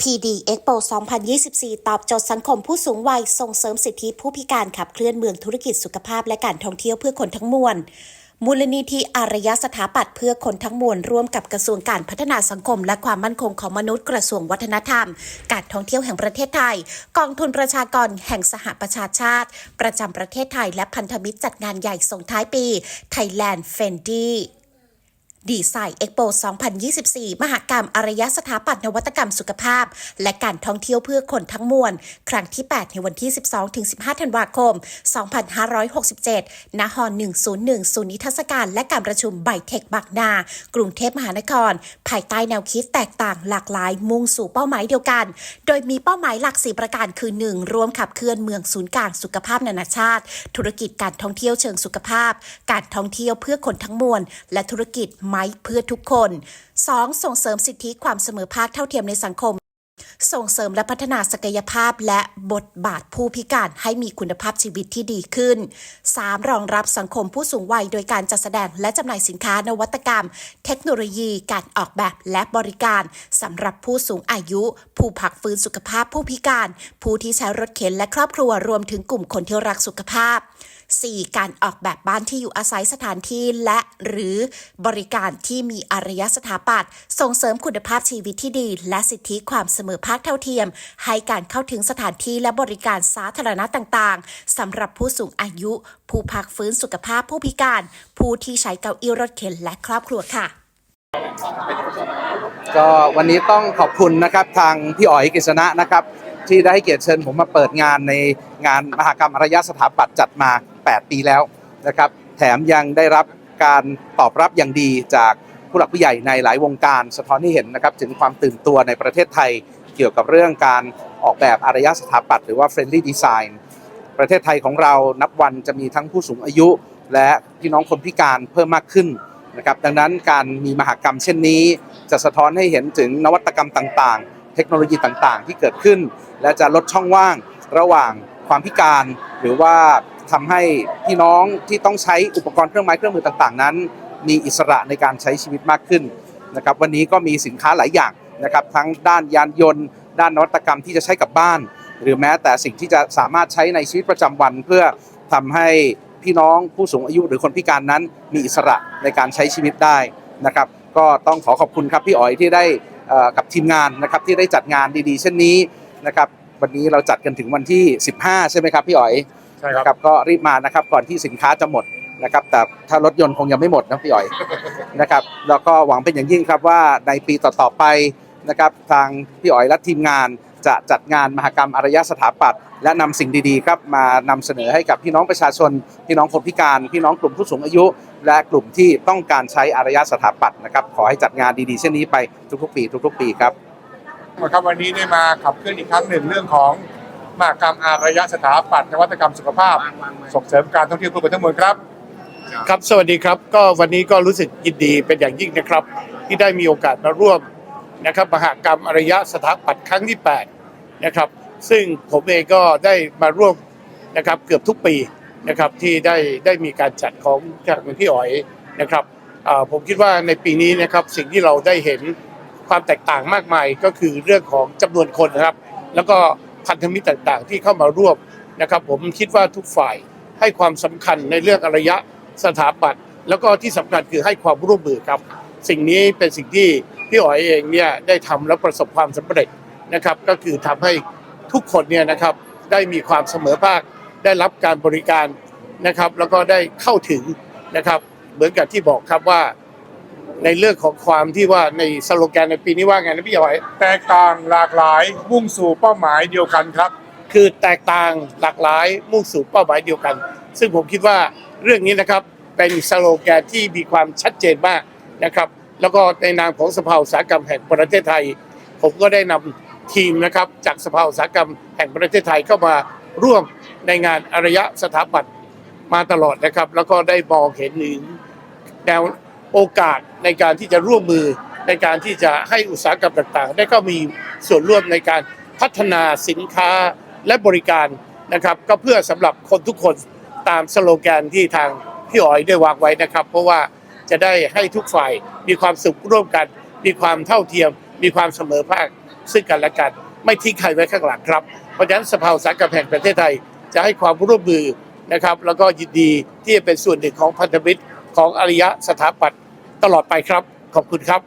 PD Expo 2024 ตอบโจทย์สังคมผู้สูงวัย ส่งเสริมสิทธิผู้พิการขับเคลื่อนเมืองธุรกิจสุขภาพและการท่องเที่ยวเพื่อคนทั้งมวล มูลนิธิอารยสถาปัตย์เพื่อคนทั้งมวลร่วมกับกระทรวงการพัฒนาสังคม และความมั่นคงของมนุษย์กระทรวงวัฒนธรรม การท่องเที่ยวแห่งประเทศไทย กองทุนประชากรแห่งสหประชาชาติ ประจำประเทศไทยและพันธมิตรจัดงานใหญ่ส่งท้ายปี Thailand f e n d y ดีไซน์เอ็กโป 2024 มหกรรมอารยสถาปัตยนวัตกรรมสุขภาพ และการท่องเที่ยวเพื่อคนทั้งมวล ครั้งที่ 8 ในวันที่ 12-15 ธันวาคม 2567ณหอ101 ศูนย์นิทรรศการและการประชุมไบเทคบางนา กรุงเทพมหานคร ภายใต้แนวคิดแตกต่างหลากหลาย มุ่งสู่เป้าหมายเดียวกัน โดยมีเป้าหมายหลัก 4 ประการคือ 1. ร่วมขับเคลื่อนเมืองศูนย์กลางสุขภาพนานาชาติ ธุรกิจการท่องเที่ยวเชิงสุขภาพ การท่องเที่ยวเพื่อคนทั้งมวล และธุรกิจไม้เพื่อทุกคน 2. ส่งเสริมสิทธิความเสมอภาคเท่าเทียมในสังคม ส่งเสริมและพัฒนาศักยภาพและบทบาทผู้พิการให้มีคุณภาพชีวิตที่ดีขึ้น 3. รองรับสังคมผู้สูงวัยโดยการจัดแสดงและจำหน่ายสินค้านวัตกรรม เทคโนโลยี การออกแบบและบริการสำหรับผู้สูงอายุ ผู้พักฟื้นสุขภาพผู้พิการ ผู้ที่ใช้รถเข็นและครอบครัวรวมถึงกลุ่มคนที่รักสุขภาพ 4. การออกแบบบ้านที่อยู่อาศัยสถานที่และหรือบริการที่มีอารยสถาปัตย์ส่งเสริมคุณภาพชีวิตที่ดี และสิทธิความเสมอภาคเท่าเทียม ให้การเข้าถึงสถานที่และบริการสาธารณะต่างๆสำหรับผู้สูงอายุ ผู้พักฟื้นสุขภาพผู้พิการ ผู้ที่ใช้เก้าอี้รถเข็นและครอบครัวค่ะก็วันนี้ต้องขอบคุณนะครับทางพี่อ๋อยกฤษณะนะครับ ที่ได้ให้เกียรติเชิญผมมาเปิดงานในงานมหกรรมอารยสถาปัตย์จัดมา 8 ปีแล้วนะครับแถมยังได้รับการตอบรับอย่างดีจากผู้หลักผู้ใหญ่ในหลายวงการสะท้อนให้เห็นนะครับถึงความตื่นตัวในประเทศไทยเกี่ยวกับเรื่องการออกแบบอารยสถาปัตย์หรือว่า friendly design ประเทศไทยของเรานับวันจะมีทั้งผู้สูงอายุ และพี่น้องคนพิการเพิ่มมากขึ้นนะครับดังนั้นการมีมหกรรมเช่นนี้ จะสะท้อนให้เห็นถึงนวัตกรรมต่างๆ เทคโนโลยีต่างๆ ที่เกิดขึ้น และจะลดช่องว่างระหว่างความพิการ หรือว่า ทำให้พี่น้องที่ต้องใช้อุปกรณ์เครื่องไม้เครื่องมือต่างๆ นั้น มีอิสระในการใช้ชีวิตมากขึ้นนะครับวันนี้ก็มีสินค้าหลายอย่างนะครับทั้งด้านยานยนต์ ด้านนวัตกรรมที่จะใช้กับบ้าน หรือแม้แต่สิ่งที่จะสามารถใช้ในชีวิตประจำวัน เพื่อทำให้พี่น้องผู้สูงอายุหรือคนพิการนั้นมีอิสระในการใช้ชีวิตได้นะครับก็ต้องขอขอบคุณครับพี่อ๋อยที่ได้กับทีมงานนะครับที่ได้จัดงานดีๆ เช่นนี้นะครับวันนี้เราจัดกันถึงวันที่ 15 ใช่ไหมครับพี่อ๋อย ใช่ครับ นะครับก็รีบมานะครับก่อนที่สินค้าจะหมดนะครับ แต่ถ้ารถยนต์คงยังไม่หมดนะพี่อ๋อย นะครับ แล้วก็หวังเป็นอย่างยิ่งครับว่าในปีต่อๆไปนะครับ ทางพี่อ๋อยและทีมงานจะจัดงานมหกรรมอารยสถาปัตย์และนำสิ่งดีๆครับมานำเสนอให้กับพี่น้องประชาชน พี่น้องคนพิการ พี่น้องกลุ่มผู้สูงอายุ และกลุ่มที่ต้องการใช้อารยสถาปัตย์นะครับ ขอให้จัดงานดีๆเช่นนี้ไปทุกๆปี ทุกๆปีครับ ครับวันนี้ได้มาขับเคลื่อนอีกครั้งหนึ่งเรื่องของ มหกรรมอารยสถาปัตย์นวัตกรรมสุขภาพ ส่งเสริมการท่องเที่ยวเพื่อคนทั้งมวลครับ ครับสวัสดีครับ ก็วันนี้ก็รู้สึกยินดีเป็นอย่างยิ่งนะครับ ที่ได้มีโอกาสมาร่วมนะครับมหกรรมอารยสถาปัตย์ครั้งที่ 8 นะครับ ซึ่งผมเองก็ได้มาร่วมนะครับเกือบทุกปีนะครับที่ได้ได้มีการจัดของจากพี่อ๋อยนะครับอ่าผมคิดว่าในปีนี้นะครับสิ่งที่เราได้เห็นความแตกต่างมากมายก็คือเรื่องของจำนวนคนนะครับ แล้วก็ พันธมิตรต่างๆ ที่เข้ามาร่วมนะครับ ผมคิดว่าทุกฝ่ายให้ความสำคัญในเรื่องอารยะสถาปัตย์แล้วก็ที่สำคัญคือให้ความร่วมมือครับ สิ่งนี้เป็นสิ่งที่พี่อ๋อยเองเนี่ยได้ทำแล้วประสบความสำเร็จนะครับ ก็คือทำให้ทุกคนเนี่ยนะครับได้มีความเสมอภาคได้รับการบริการนะครับ แล้วก็ได้เข้าถึงนะครับ เหมือนกับที่บอกครับว่า ในเรื่องของความที่ว่าในสโลแกนในปีนี้ว่าไงนะพี่อ๋อยแตกต่างหลากหลายมุ่งสู่เป้าหมายเดียวกันครับ คือแตกต่างหลากหลายมุ่งสู่เป้าหมายเดียวกัน ซึ่งผมคิดว่าเรื่องนี้นะครับเป็นสโลแกนที่มีความชัดเจนมากนะครับแล้วก็ในนามของสภาอุตสาหกรรมแห่งประเทศไทย ผมก็ได้นำทีมนะครับจากสภาอุตสาหกรรมแห่งประเทศไทยเข้ามาร่วมในงานอารยสถาปัตย์มาตลอดนะครับ แล้วก็ได้มองเห็นถึงแนว โอกาสในการที่จะร่วมมือในการที่จะให้อุตสาหกรรมต่างๆ ได้เข้ามีส่วนร่วมในการพัฒนาสินค้าและบริการนะครับ ก็เพื่อสำหรับคนทุกคนตามสโลแกนที่ทางพี่อ๋อยได้วางไว้นะครับ เพราะว่าจะได้ให้ทุกฝ่ายมีความสุขร่วมกัน มีความเท่าเทียม มีความเสมอภาคซึ่งกันและกัน ไม่ทิ้งใครไว้ข้างหลังครับ เพราะฉะนั้นสภาอุตสาหกรรมแห่งประเทศไทยจะให้ความร่วมมือนะครับ แล้วก็ยินดีที่จะเป็นส่วนหนึ่งของพันธมิตร ของอริยะสถาปัตย์ตลอดไปครับ ขอบคุณครับ